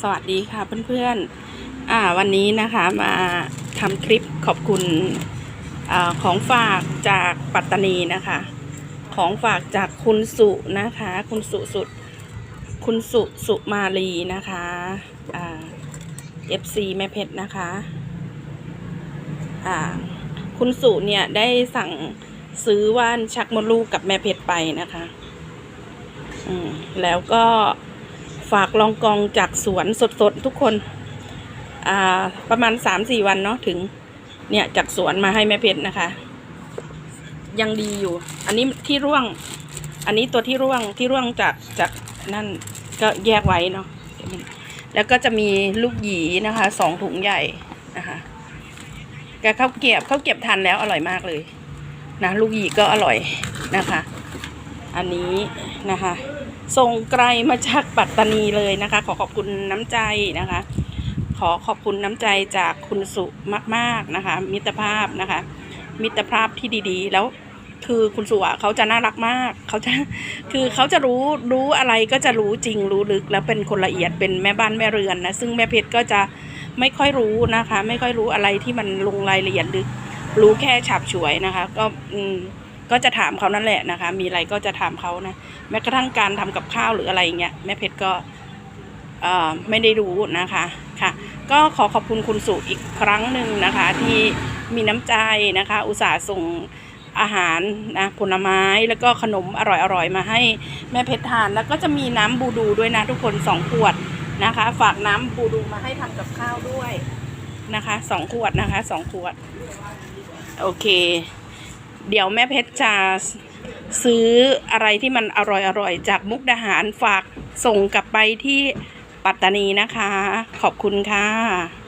สวัสดีค่ะเพื่อนๆอ่าวันนี้นะคะมาทำคลิปขอบคุณอของฝากจากปัตตานีนะคะ ของฝากจากคุณสุนะคะ คุณสุสุด คุณสุสุมาลีนะคะอ่า FC แม่เพชรนะคะอ่าคุณสุเนี่ยได้สั่งซื้อว่านชักมดลูกกับแม่เพชรไปนะคะ อืมแล้วก็ ฝากลองกองจากสวนสดๆทุกคนอ่าประมาณสามสี่วันเนาะถึงเนี่ยจากสวนมาให้แม่เพชรนะคะ ยังดีอยู่ อันนี้ที่ร่วง อันนี้ตัวที่ร่วงที่ร่วงจากจากนั่นก็แยกไว้เนาะแล้วก็จะมีลูกหยีนะคะสองถุงใหญ่นะคะแกับข้าวเกรียบข้าวเกรียบทานแล้วอร่อยมากเลยนะลูกหยีก็อร่อยนะคะ อันนี้นะคะ ส่งไกลมาจากปัตตานีเลยนะคะ ขอขอบคุณน้ำใจนะคะ ขอขอบคุณน้ำใจจากคุณสุมาก ๆนะคะ มิตรภาพนะคะ มิตรภาพที่ดีๆ แล้วคือคุณสุอะเขาจะน่ารักมากเขาจะคือเขาจะรู้รู้อะไรก็จะรู้จริงรู้ลึก แล้วเป็นคนละเอียดเป็นแม่บ้านแม่เรือนนะซึ่งแม่เพชรก็จะไม่ค่อยรู้นะคะ ไม่ค่อยรู้อะไรที่มันลงรายละเอียดลึก รู้แค่ฉับฉวยนะคะ ก็อืม ก็จะถามเขานั่นแหละนะคะ มีอะไรก็จะถามเขานะ แม้กระทั่งการทำกับข้าวหรืออะไรอย่างเงี้ยแม่เพชรก็ไม่ได้รู้นะคะค่ะ ก็ขอขอบคุณคุณสุอีกครั้งหนึ่งนะคะ ที่มีน้ำใจนะคะ อุตส่าห์ส่งอาหารนะผลไม้แล้วก็ขนมอร่อยๆมาให้แม่เพชรทาน แล้วก็จะมีน้ำบูดูด้วยนะทุกคนสองขวดนะคะ ฝากน้ำบูดูมาให้ทำกับข้าวด้วยนะคะสองขวดนะคะสองขวด โอเค เดี๋ยวแม่เพชรจะซื้ออะไรที่มันอร่อยๆจากมุกดาหารฝากส่งกลับไปที่ปัตตานีนะคะ ขอบคุณค่ะ